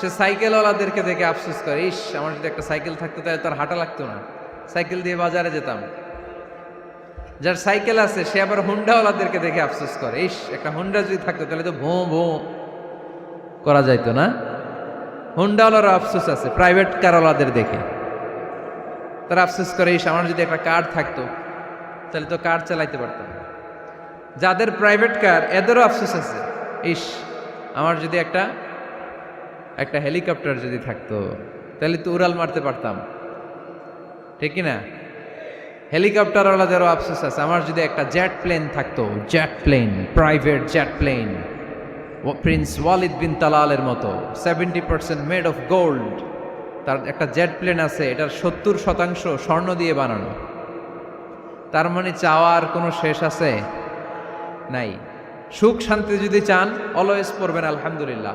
সে সাইকেলওয়ালাদেরকে দেখে আফসোস করে, ইস, আমার যদি একটা সাইকেল থাকতো তাহলে তার হাঁটা লাগতো না। সাইকেল দিয়ে বাজারে যেতাম। যার সাইকেল আছে, সে আবার হুন্ডাওয়ালাদেরকে দেখে আফসোস করে, ইস, একটা হুন্ডা যদি থাকতো তাহলে তো ভোঁ ভোঁ করা যাইতো না। হুন্ডাওয়ালারও আফসোস আছে, প্রাইভেট কারওয়ালাদের দেখে। তারা আফসোস করে, ইস, আমার যদি একটা কার থাকতো তাহলে তো কার চালাইতে পারতাম। যাদের প্রাইভেট কার, এদেরও আফসোস আছে, ইস, আমার যদি একটা একটা হেলিকপ্টার যদি থাকতো, তাহলে তো উড়াল মারতে পারতাম। ঠিক না? হেলিকপ্টারওয়ালাদেরও আফসোস আছে। আমার যদি একটা জেট প্লেন থাকতো jet plane, private jet plane prince Walid bin তালালের মতো, seventy percent made of gold, তার একটা জেট প্লেন আছে, এটার সত্তর শতাংশ স্বর্ণ দিয়ে বানানো। তার মানে চাওয়ার কোনো শেষ আছে? নাই। সুখ শান্তি যদি চান, অলওয়েজ পড়বেন, আলহামদুলিল্লাহ।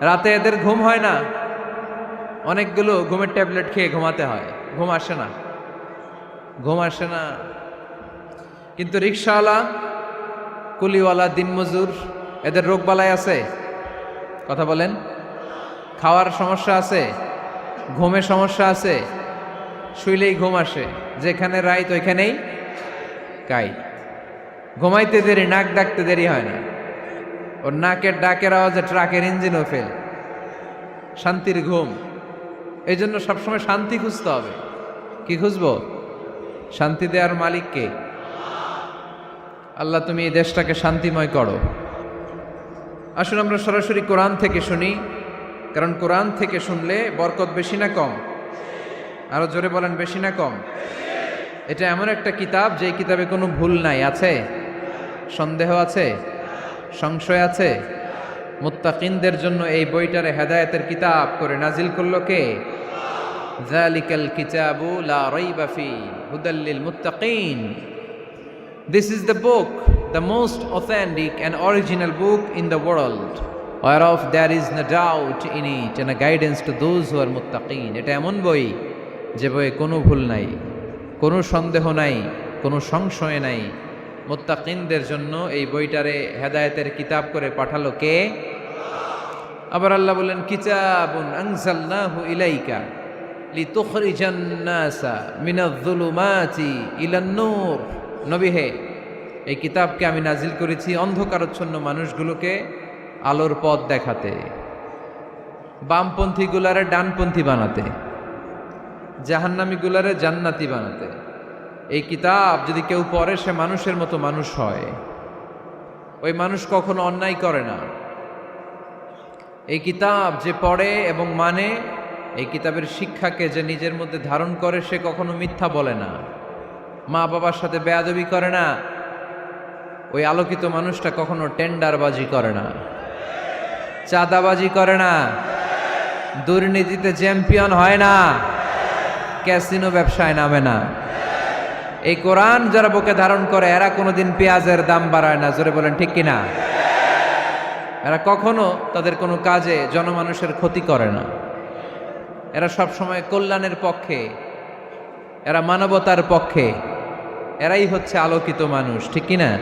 রাতে এদের ঘুম হয় না। অনেকগুলো ঘুমের ট্যাবলেট খেয়ে ঘুমাতে হয়। ঘুম আসে না। ঘুম আসে না। কিন্তু রিক্সাওয়ালা কুলিওয়ালা, দিনমজুর, এদের রোগবালাই আছে? কথা বলেন। খাওয়ার সমস্যা আছে? ঘুমের সমস্যা আছে? শুইলেই ঘুম আসে। যেখানে রাইত, ওইখানেই কাই ঘুমাইতে দেরি, নাক ডাকতে দেরি হয় না। ওর নাকের ডাকের আওয়াজে ট্রাকের ইঞ্জিনও ফেল শান্তির ঘুম। এই জন্য সবসময় শান্তি খুঁজতে হবে। কি খুঁজবো? শান্তি দেওয়ার মালিককে আল্লাহ, তুমি এই দেশটাকে শান্তিময় করো। আসুন আমরা সরাসরি কোরআন থেকে শুনি। কারণ কোরআন থেকে শুনলে বরকত বেশি না কম? আরও জোরে বলেন, বেশি না কম? এটা এমন একটা কিতাব যে কিতাবে কোনো ভুল নাই, আছে? সন্দেহ আছে? সংশয় আছে? মুত্তাকিনদের জন্য এই বইটারে হেদায়তের কিতাব করে নাজিল করল কে? জালিকাল কিতাবু লা রাইবা ফি হুদাল মুত্তাকিন। This is the book the most authentic and original book in the world war of there is no doubt in it guidance to those who are এটা এমন বই যে বই কোনো ভুল নাই, কোনো সন্দেহ নাই, কোনো সংশয় নাই। মুত্তাকিনদের জন্য এই বইটারে হেদায়েতের কিতাব করে পাঠালো কে? আবার আল্লাহ বললেন, কিতাবুন আনজালনাহু ইলাইকা লিতুখরিজান নাসা মিনাজ-যুলুমাতি ইলান নূর। নবী হে, এই কিতাবকে আমি নাজিল করেছি অন্ধকারচ্ছন্ন মানুষগুলোকে আলোর পথ দেখাতে, বামপন্থীগুলারে ডানপন্থী বানাতে, জাহান্নামীগুলারে জান্নাতি বানাতে। এই কিতাব যদি কেউ পড়ে, সে মানুষের মতো মানুষ হয়। ওই মানুষ কখনো অন্যায় করে না। এই কিতাব যে পড়ে এবং মানে এই কিতাবের শিক্ষাকে যে নিজের মধ্যে ধারণ করে, সে কখনো মিথ্যা বলে না। মা বাবার সাথে বেয়াদবি করে না। ওই আলোকিত মানুষটা কখনো টেন্ডারবাজি করে না। চাঁদাবাজি করে না। দুর্নীতিতে চ্যাম্পিয়ন হয় না। ক্যাসিনো ব্যবসায় নামে না। এই কোরআন যারা বুকে ধারণ করে, এরা কোনোদিন পেঁয়াজের দাম বাড়ায় না। জোরে বলেন, ঠিক কিনা? এরা কখনো তাদের কোনো কাজে জনমানুষের ক্ষতি করে না। এরা সব সময় কল্যাণের পক্ষে, এরা মানবতার পক্ষে, এরাই হচ্ছে আলোকিত মানুষ, ঠিক কিনা?